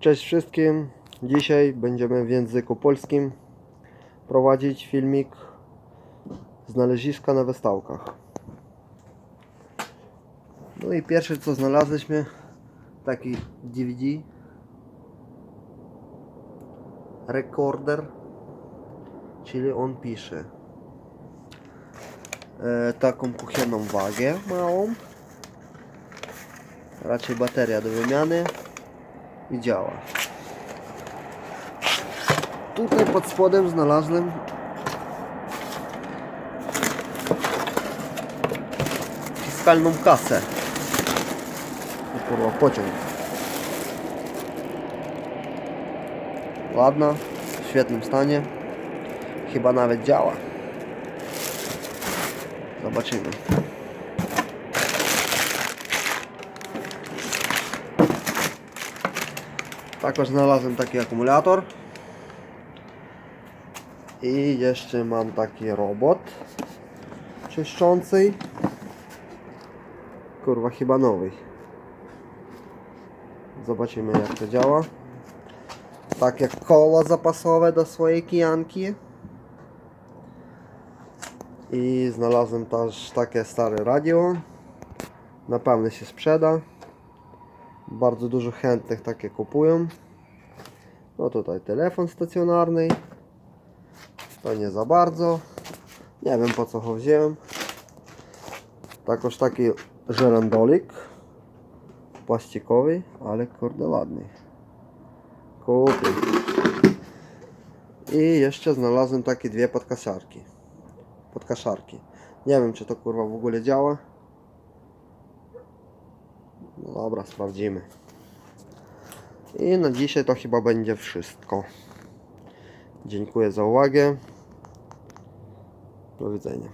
Cześć wszystkim. Dzisiaj będziemy w języku polskim prowadzić filmik Znaleziska na wystałkach. No i pierwsze co znaleźliśmy taki DVD recorder czyli on pisze e, taką kuchenną wagę małą raczej bateria do wymiany i działa. Tutaj pod spodem znalazłem fiskalną kasę. O kurwa, pociąg. Ładna, w świetnym stanie. Chyba nawet działa. Zobaczymy. Także znalazłem taki akumulator. I jeszcze mam taki robot czyszczący. Kurwa, chyba nowy. Zobaczymy jak to działa. Takie jak koła zapasowe do swojej kijanki. I znalazłem też takie stare radio. Na pewno się sprzeda. Bardzo dużo chętnych takie kupują. No tutaj telefon stacjonarny. To nie za bardzo. Nie wiem po co go wziąłem. Takoż taki żerandolik. Plastikowy, ale kurde ładny. Kupię. I jeszcze znalazłem takie dwie podkaszarki. Podkaszarki. Nie wiem czy to kurwa w ogóle działa. Dobra, sprawdzimy. I na dzisiaj to chyba będzie wszystko. Dziękuję za uwagę. Do widzenia.